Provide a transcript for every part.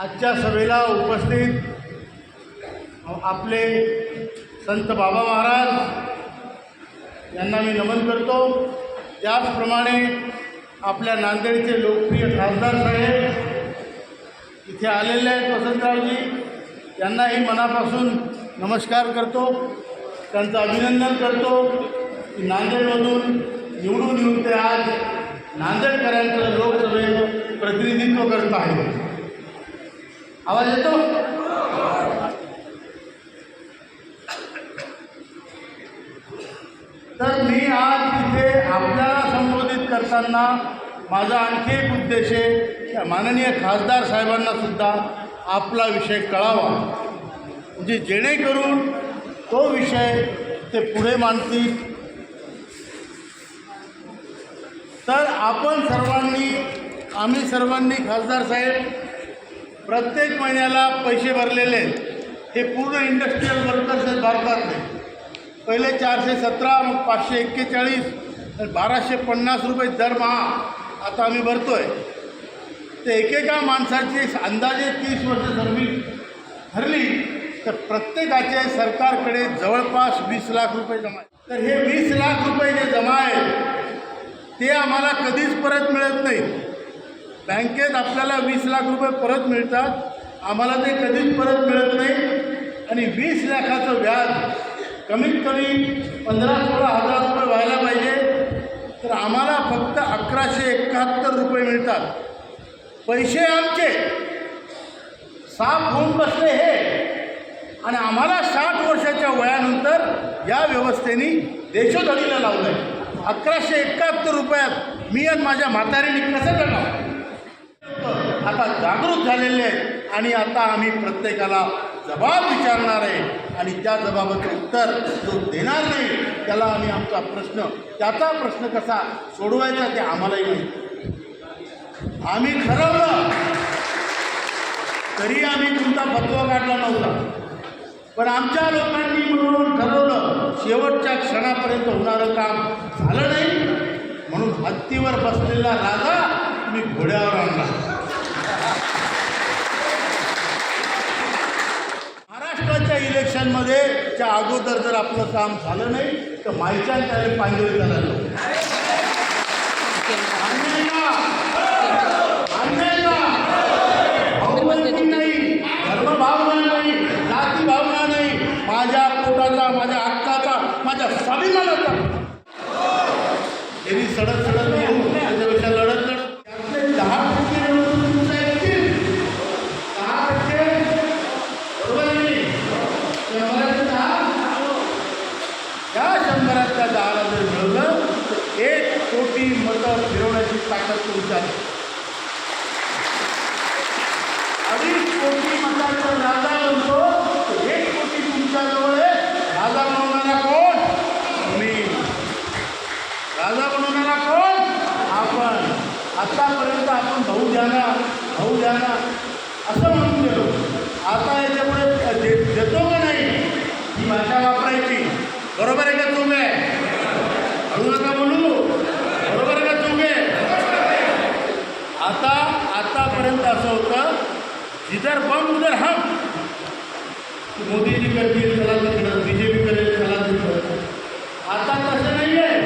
आजच्या सभेला उपस्थित आपले संत बाबा महाराज यांना मी नमन करतो. त्याचप्रमाणे आपल्या नांदेडचे लोकप्रिय खासदार साहेब इथे आलेले आहेत वसंतरावजी यांनाही मनापासून नमस्कार करतो. त्यांचं अभिनंदन करतो की नांदेडमधून निवडून येऊन ते आज नांदेडकरांचं लोकसभेत प्रतिनिधित्व करत आहे आवाज येतो? तर मी आज तिथे आपल्याला संबोधित करताना माझा आणखी एक उद्देश आहे माननीय खासदार साहेबांना सुद्धा आपला विषय कळावा. म्हणजे जेणेकरून तो विषय ते पुढे मांडतील. तर आपण सर्वांनी आम्ही सर्वांनी खासदार साहेब प्रत्येक महिन्याला पैसे भरलेले आहेत. हे पूर्ण इंडस्ट्रीयल वर्कर्स आहेत भारतातले. पहिले चारशे सतरा मग पाचशे एक्केचाळीस तर बाराशे पन्नास रुपये दरमहा आता आम्ही भरतो आहे ते एकेका माणसाची अंदाजे तीस वर्ष सर्व्हिस ठरली तर प्रत्येकाचे सरकारकडे जवळपास वीस लाख रुपये जमा तर हे वीस लाख रुपये जे जमा आहेत ते आम्हाला कधीच परत मिळत नाही बँकेत आपल्याला वीस लाख रुपये परत मिळतात. आम्हाला ते कधीच परत मिळत नाही. आणि वीस लाखाचं व्याज कमीत कमी पंधरा सोळा हजार रुपये व्हायला पाहिजे. तर आम्हाला फक्त अकराशे एकाहत्तर रुपये मिळतात. पैसे आमचे. साफ होऊन बसले हे. आणि आम्हाला साठ वर्षाच्या वयानंतर या व्यवस्थेने देशोधडीला लावलं आहे अकराशे एकाहत्तर रुपयात मी आणि माझ्या म्हातारीने कसं करणार? आता जागृत झालेले आहेत. आणि आता आम्ही प्रत्येकाला जबाब विचारणार आहे. आणि त्या जबाबाचं उत्तर जो देणार नाही. त्याला आम्ही आमचा प्रश्न त्याचा प्रश्न कसा सोडवायचा ते आम्हालाही माहिती आम्ही ठरवलं. तरी आम्ही तुमचा फतवा काढला नव्हता. पण आमच्या लोकांनी मिळून ठरवलं शेवटच्या क्षणापर्यंत होणारं काम झालं नाही. म्हणून हत्तीवर बसलेला राजा मी घोड्यावर आणला महाराष्ट्राच्या इलेक्शनमध्ये च्या अगोदर जर आपलं काम झालं नाही तर मायच्या त्याला पांजरी करायला अन्याय का? अन्याय का? भावबंदी नाही धर्मभावना नाही जाती भावना नाही माझ्या पोटाचा माझ्या हक्काचा माझ्या स्वाभिमानाचा यांनी सडत सडत येऊन त्याच्यापेक्षा लढत लढत त्यातले दहा टक्के निवडून तुमचं ऐकतील दहा टक्के बरोबर आहे की नाही? शंभराचे दहा या शंभरातल्या दहाला जर मिळवलं तर एक कोटी मतं फिरवण्याची ताकद तुमच्या आहे. अडीच कोटी मतांचा राजा म्हणतो तर एक कोटी तुमच्याजवळ आहे. राजा बनवणारा कोण? तुम्ही राजा बनवणारा कोण? आपण. आतापर्यंत आपण भाऊ द्या ना भाऊ द्या ना असं म्हणून गेलो. आता याच्यामुळे दे- देतो का नाही? ही भाषा वापरायची. बरोबर आहे का तुम्ही हळू नका बोलू? बरोबर आहे का तुम्ही आता आतापर्यंत असं होतं जिधर बम उधर हम. मोदीजी करतील चला तिकडं. बी जे पी करेल चला तिकडं. आता तसं नाही आहे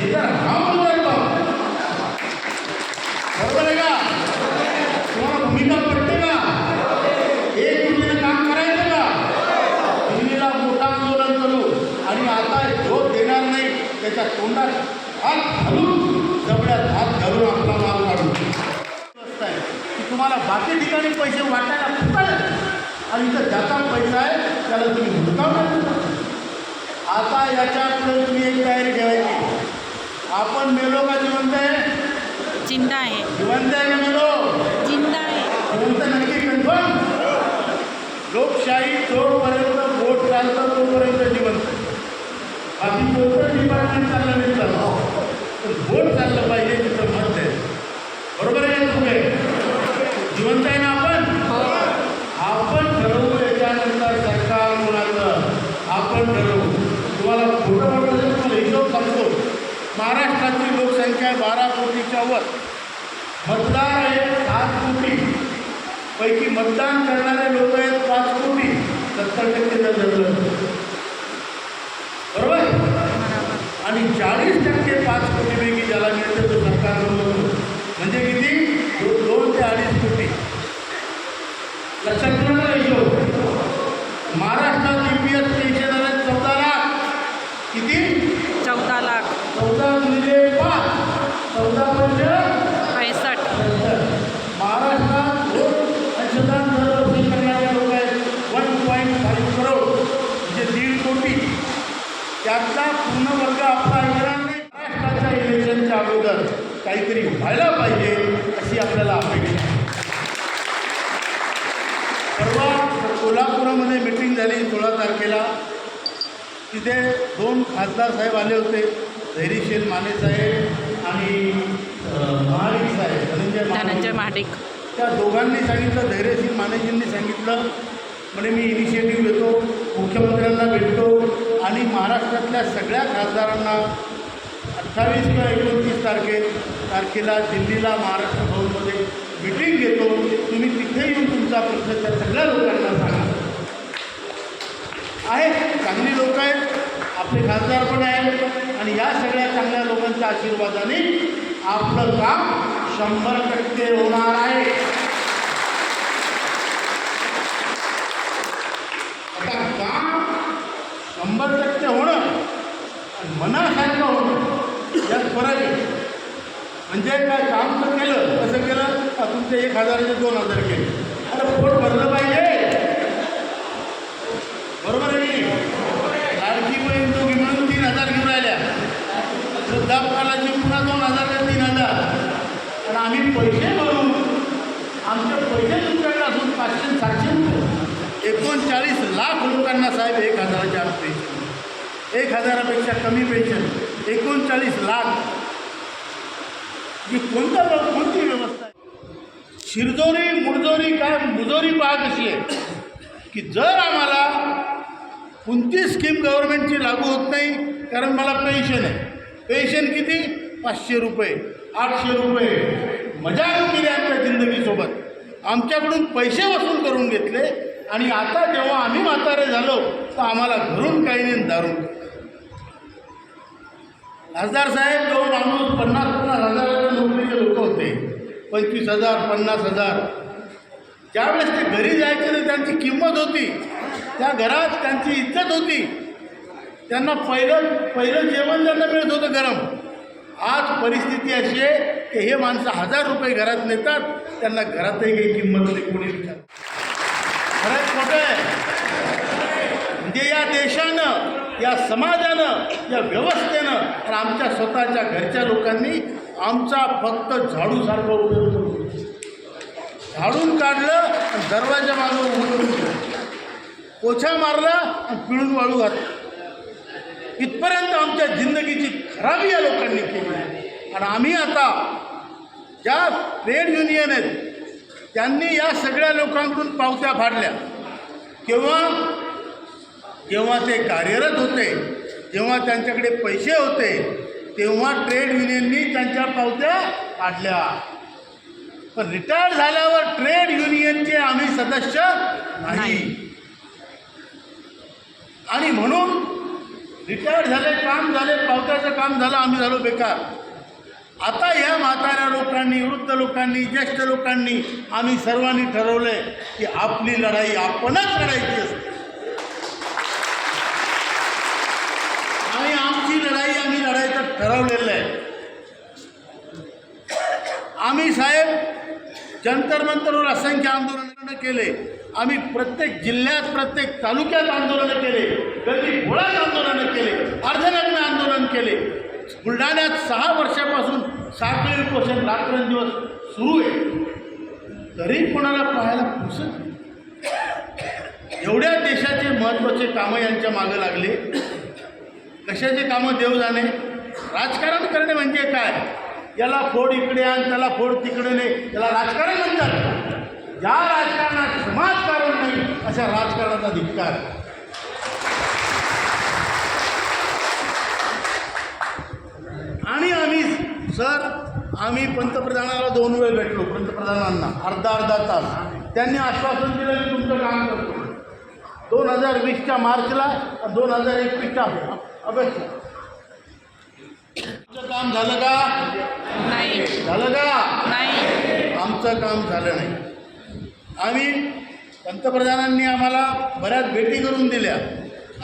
जिथं राम उधर बरोबर आहे का? तुम्हाला भूमिका पडते का? एक युतीनं काम करायचं का? दिल्लीला मोठं आंदोलन करू. आणि आता जो देणार नाही त्याच्या तोंडात हात घालून जबड्यात हात घालून आपला माल काढू आहे. की तुम्हाला बाकी ठिकाणी पैसे वाटायला फुकट आणि इथं ज्याचा पैसा आहे त्याला तुम्ही हुडकावणार आता याच्यापुढे तुम्ही एक तयारी ठेवायची. आपण मेलो का जिवंत आहे? जिंदा आहे. जिवंत आहे का मेलो? जिंदा आहे. जिवंत नक्की कन्फर्म लोकशाही जोपर्यंत वोट चालतं तोपर्यंत जिवंत. बाकी कोणतं डिपार्टमेंट चाललं नाही चाललं पण वोट चाललं पाहिजे तिथं मत आहे बरोबर आहे का तुम्ही जिवंत आहे ना आपण आपण ठरवू याच्यानंतर सरकार मुलाचं आपण ठरवू तुम्हाला खोटं वाटलं तर तुम्हाला हिशोब सांगतो महाराष्ट्राची लोकसंख्या आहे बारा कोटीच्या वर. मतदार आहे सात कोटी. पैकी मतदान करणारे लोक आहेत पाच कोटी. सत्तर टक्के जर बरोबर. आणि चाळीस टक्के आपला येणार नाही महाराष्ट्राच्या इलेक्शनच्या अगोदर काहीतरी व्हायला पाहिजे अशी आपल्याला अपेक्षा आहे. परवा कोल्हापुरामध्ये मिटिंग झाली सोळा तारखेला तिथे दोन खासदार साहेब आले होते धैर्यशील माने साहेब आणि महाडिक साहेब धनंजय. धनंजय महाडिक त्या दोघांनी सांगितलं धैर्यशील मानेजींनी सांगितलं म्हणे मी इनिशिएटिव्ह घेतो मुख्यमंत्र्यांना भेटतो आणि महाराष्ट्रातल्या सगळ्या खासदारांना अठ्ठावीस किंवा एकोणतीस तारखे तारखेला दिल्लीला महाराष्ट्र भवनमध्ये मिटिंग घेतो. तुम्ही तिथे येऊन तुमचा प्रश्न त्या सगळ्या लोकांना सांगा. आहेत चांगली लोक आहेत आपले खासदार पण आहेत आणि या सगळ्या चांगल्या लोकांच्या आशीर्वादाने आपलं काम शंभर टक्के होणार आहे आता काम शंभर होणं आणि मनासारखं होणं यात फरक आहे. म्हणजे काय काम तर केलं कसं केलं का तुमचे एक हजाराचे दोन हजार केले. अरे पोट भरलं पाहिजे. बरोबर आहे की लाडकी बहीण दोघी म्हणून तीन हजार घेऊन राहिल्या. वृद्धापकालाची पुन्हा दोन हजार ते तीन हजार. आणि आम्ही पैसे भरून आमचे पैसे तुमच्याकडे असून पाचशे सातशे एकोणचाळीस लाख लोकांना साहेब एक हजाराच्या आत एक हजारापेक्षा कमी पेन्शन एकोणचाळीस लाख. ही कोणता कोणती व्यवस्था आहे? शिरजोरी मुरजोरी काय मुजोरी पाहत अशी आहे की जर आम्हाला कोणती स्कीम गव्हर्नमेंटची लागू होत नाही कारण मला पेन्शन आहे. पेन्शन किती? पाचशे रुपये आठशे रुपये. मजा केली आमच्या जिंदगीसोबत. आमच्याकडून पैसे वसूल करून घेतले आणि आता जेव्हा आम्ही म्हातारे झालो तर आम्हाला घरून काही नाही दारून खासदार साहेब जो माणूस पन्नास पन्नास हजाराच्या नोकरीचे लोक होते. पंचवीस हजार पन्नास हजार. ज्यावेळेस ते घरी जायचे तर त्यांची किंमत होती. त्या घरात त्यांची इज्जत होती. त्यांना पहिलं पहिलं जेवण त्यांना मिळत होतं गरम. आज परिस्थिती अशी आहे की हे माणसं हजार रुपये घरात नेतात त्यांना घरातही काही किंमत नाही कोणी विचार खरंच खोटं आहे. म्हणजे या देशानं या समाजानं या व्यवस्थेनं आणि आमच्या स्वतःच्या घरच्या लोकांनी आमचा फक्त झाडूसारखा उपयोग करून झाडून काढलं आणि दरवाजा मागं उभं करून पोछा मारला आणि पिळून वाळू घातलं. इथपर्यंत आमच्या जिंदगीची खराबी या लोकांनी केली. आणि आम्ही आता ज्या ट्रेड युनियन आहेत त्यांनी या सगळ्या लोकांकडून पावत्या फाडल्या. केव्हा? जेव्हा ते कार्यरत होते जेव्हा त्यांच्याकडे पैसे होते तेव्हा ट्रेड युनियननी त्यांच्या पावत्या काढल्या. पण रिटायर झाल्यावर ट्रेड युनियनचे आम्ही सदस्य नाही. आणि म्हणून रिटायर झाले काम झाले पावत्याचं काम झालं आम्ही झालो बेकार. आता या म्हाताऱ्या लोकांनी वृद्ध लोकांनी ज्येष्ठ लोकांनी आम्ही सर्वांनी ठरवलंय की आपली लढाई आपणच लढायची असते आणि आमची लढाई आम्ही लढायचं ठरवलेलं आहे. आम्ही साहेब जंतर मंतरवर असंख्य आंदोलनं केले. आम्ही प्रत्येक जिल्ह्यात प्रत्येक तालुक्यात आंदोलनं केले. गल्ली घोळात आंदोलनं केले. अर्धनग्न आंदोलन केले. बुलढाण्यात सहा वर्षापासून साखळी उपोषण रात्रंदिवस सुरू आहे. तरी कोणाला पाहायला पुसत नाही. एवढ्या देशाचे महत्त्वाचे कामं यांच्या मागं लागले. कशाचे कामं देव जाणे राजकारण करणे म्हणजे काय? याला फोड इकडे आण त्याला फोड तिकडे नाही त्याला राजकारण म्हणतात. या राजकारणात समाजकारण नाही अशा राजकारणाचा धिक्कार. आणि आम्ही सर आम्ही पंतप्रधानाला दोन वेळ भेटलो पंतप्रधानांना अर्धा अर्धा तास. त्यांनी आश्वासन दिलं की तुमचं काम करतो. दोन हजार वीसच्या मार्चला दोन हजार एकवीसच्या ऑगस्टला काम झालं का? नाही. झालं का? नाही. आमचं काम झालं नाही. आम्ही पंतप्रधानांनी आम्हाला बऱ्याच भेटी करून दिल्या.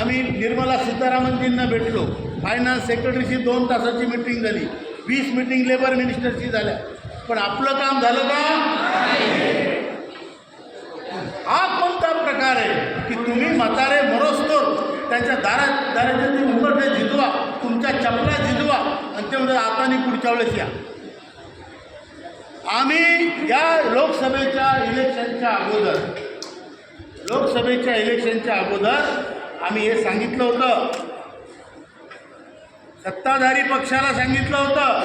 आम्ही निर्मला सीतारामनजींना भेटलो. फायनान्स सेक्रेटरीची दोन तासाची मिटिंग झाली. वीस मिटिंग लेबर मिनिस्टरची झाल्या. पण आपलं काम झालं का? हा कोणता प्रकार आहे की तुम्ही म्हातारे मरोस्तोर त्यांच्या दारात दाराचे तुम्ही उंबरठे झिजवा तुमच्या चपला झिजवा आणि आता आणि पुढच्या वेळेस या. आम्ही या लोकसभेच्या इलेक्शनच्या अगोदर लोकसभेच्या इलेक्शनच्या अगोदर आम्ही हे सांगितलं होतं. सत्ताधारी पक्षाला सांगितलं होतं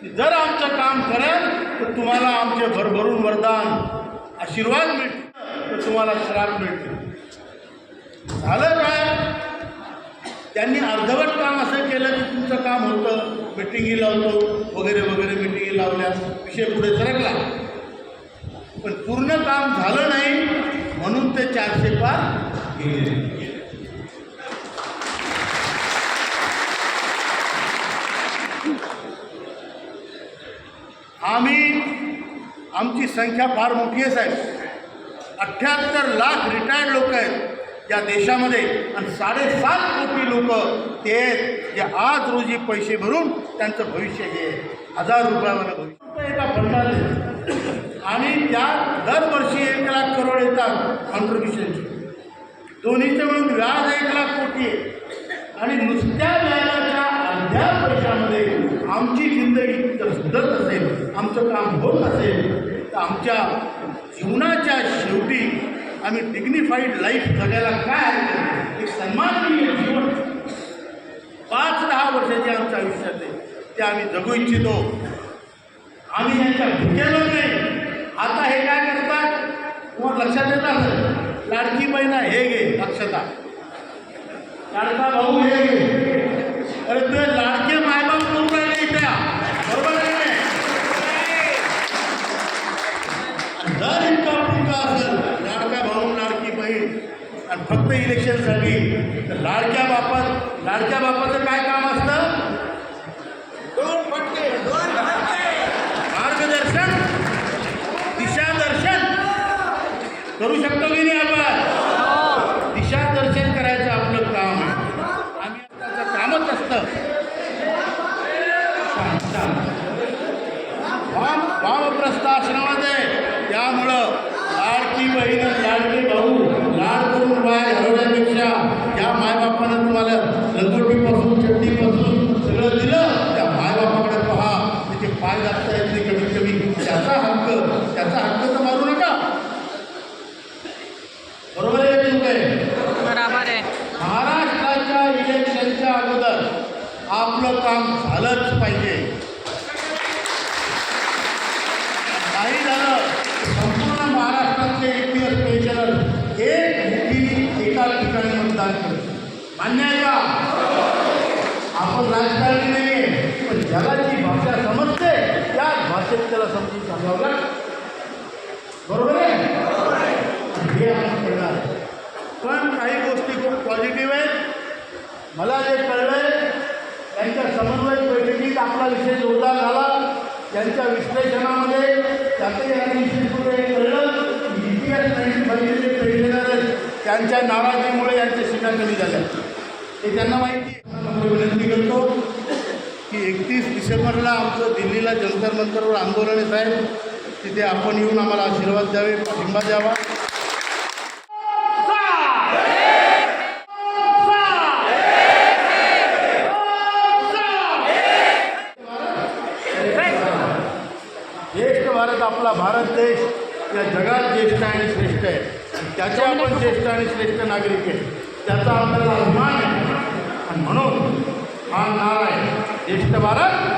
की जर आमचं काम करेल तर तुम्हाला आमचे भरभरून वरदान आशीर्वाद मिळतील तर तुम्हाला श्राप मिळतील. झालं काय? त्यांनी अर्धवट काम असं केलं की तुमचं काम होतं. मिटिंगी लावतो वगैरे वगैरे मिटिंगी लावल्यास विषय पुढे सरकला. पण पूर्ण काम झालं नाही म्हणून ते चारशे पार गेले. आम्ही आमची संख्या फार मोठी आहे साहेब. अठ्ठ्याहत्तर लाख रिटायर्ड लोक आहेत. या देशामध्ये आणि साडेसात कोटी लोक ते आहेत जे आज रोजी पैसे भरून त्यांचं भविष्य हे हजार रुपयावर भविष्य. एका फंडात आणि त्या दरवर्षी एक लाख करोड येतात कॉन्ट्रिब्युशनचे दोन्हीचे मिळून व्याज एक लाख कोटी आहे. आणि नुसत्या व्याजाच्या अर्ध्या पैशामध्ये आमची जिंदगी जर सुधरत असेल आमचं काम होत असेल तर आमच्या जीवनाच्या शेवटी आम्ही डिग्निफाईड लाईफ जगायला काय एक सन्माननीय जीवन. पाच दहा वर्षाचे आमच्या आयुष्यात आहे. ते आम्ही जगू इच्छितो. आम्ही यांच्या भुकेलो नाही. आता हे काय करतात? तुम्हाला लक्षात येतात लाडकी बहिणा हे घे दक्षता लाडका भाऊ हे घे. अरे तुझे लाडके मायबाप करून राहिले इथ्या बरोबर आहे की जर इतका पुरता असेल लाडका भाऊ लाडकी बहीण आणि फक्त इलेक्शनसाठी तर लाडक्या बापात लाडक्या बापाचं काय काम असतं? मार्गदर्शन दिशादर्शन. करू शकतो की नाही आपण? दिशादर्शन करायचं आपलं काम आम्ही त्याचं कामच असतं. वाम वामप्रस्थ आश्रमात आहे. त्यामुळं लाडकी बहीण लाडके भाऊ लाड करून बाय हरवण्यापेक्षा या मायबापानं तुम्हाला लंगोटीपासून चड्डीपासून सगळं दिलं. त्या मायबापाकडे पहा त्याचे पाय जास्त आहेत ते कमीत कमी. त्याचा हक्क त्याचा हक्क तर मारू नका. बरोबर आहे की चूक आहे? बराबर आहे. महाराष्ट्राच्या इलेक्शनच्या अगोदर आपलं काम झालंच पाहिजे. राजकारण करतो मान्य आहे का? आपण राजकारणी नाही आहे पण ज्याला जी भाषा समजते. त्याच भाषेत त्याला समजून सांगावं लागतं बरोबर आहे? हे आपण करणार पण काही गोष्टी खूप पॉझिटिव्ह आहेत. मला जे कळलं त्यांच्या समन्वय बैठकीत आपला विषय जोरदार झाला. त्यांच्या विश्लेषणामध्ये त्यातही आणि विशेषपुढे कळलं. की ई पी एस नाईन्टी त्यांच्या नाराजीमुळे यांच्या सीटा कमी झाल्या हे त्यांना माहिती आहे. विनंती करतो की एकतीस डिसेंबरला आमचं दिल्लीला जंतर मंतरवर आंदोलन आहे साहेब. तिथे आपण येऊन आम्हाला आशीर्वाद द्यावे पाठिंबा द्यावा. ज्येष्ठ भारत आपला भारत देश. या जगात ज्येष्ठ आणि श्रेष्ठ आहे. त्याचे आपण ज्येष्ठ आणि श्रेष्ठ नागरिक आहे त्याचा आपल्याला अभिमान आहे. आणि म्हणून हा नारा आहे ज्येष्ठ भारत